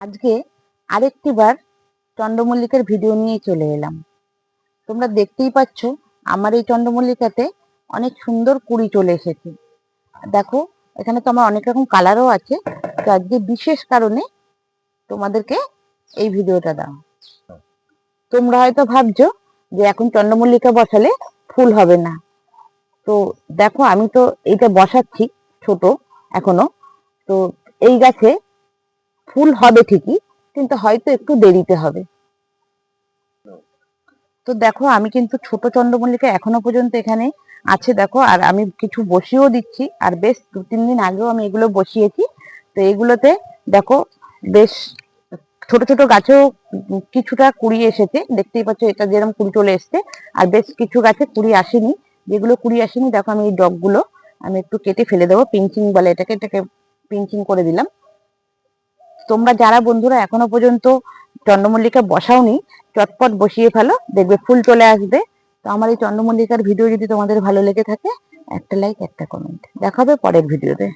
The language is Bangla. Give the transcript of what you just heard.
আজকে আরেকটি বার চন্দ্রমল্লিকার ভিডিও নিয়ে চলে এলাম। তোমরা দেখতেই পাচ্ছ, আমার এই চন্দ্রমল্লিকাতে অনেক সুন্দর কুড়ি চলে এসেছে। দেখো, এখানে তো আমার অনেক রকম কালারও আছে, তো আজকে বিশেষ কারণে তোমাদেরকে এই ভিডিওটা দাও। তোমরা হয়তো ভাবছ যে এখন চন্দ্রমল্লিকা বসালে ফুল হবে না। তো দেখো, আমি তো এইটা বসাচ্ছি ছোট এখনও। তো এই গাছে ফুল হবে ঠিকই, কিন্তু হয়তো একটু দেরিতে হবে। তো দেখো, আমি কিন্তু ছোট চন্দ্রমল্লিকা এখনও পর্যন্ত এখানে আছে, দেখো, আর আমি কিছু বসিয়েও দিচ্ছি, আর বেশ দু তিন দিন আগেও আমি এগুলো বসিয়েছি। তো এগুলোতে দেখো, বেশ ছোট ছোট গাছেও কিছুটা কুড়ি এসেছে, দেখতেই পাচ্ছ এটা যেরকম কুড়ি চলে এসছে, আর বেশ কিছু গাছে কুড়ি আসেনি। যেগুলো কুড়ি আসেনি, দেখো আমি এই ডগগুলো আমি একটু কেটে ফেলে দেবো পিঞ্চিং বলে এটাকে এটাকে পিঞ্চিং করে দিলাম। তোমরা যারা বন্ধুরা এখনও পর্যন্ত চন্দ্রমল্লিকা বসাওনি, চটপট বসিয়ে ফেলো, দেখবে ফুল চলে আসবে। তো আমার এই চন্দ্রমল্লিকার ভিডিও যদি তোমাদের ভালো লেগে থাকে, একটা লাইক একটা কমেন্ট দেখা হবে পরের ভিডিওতে।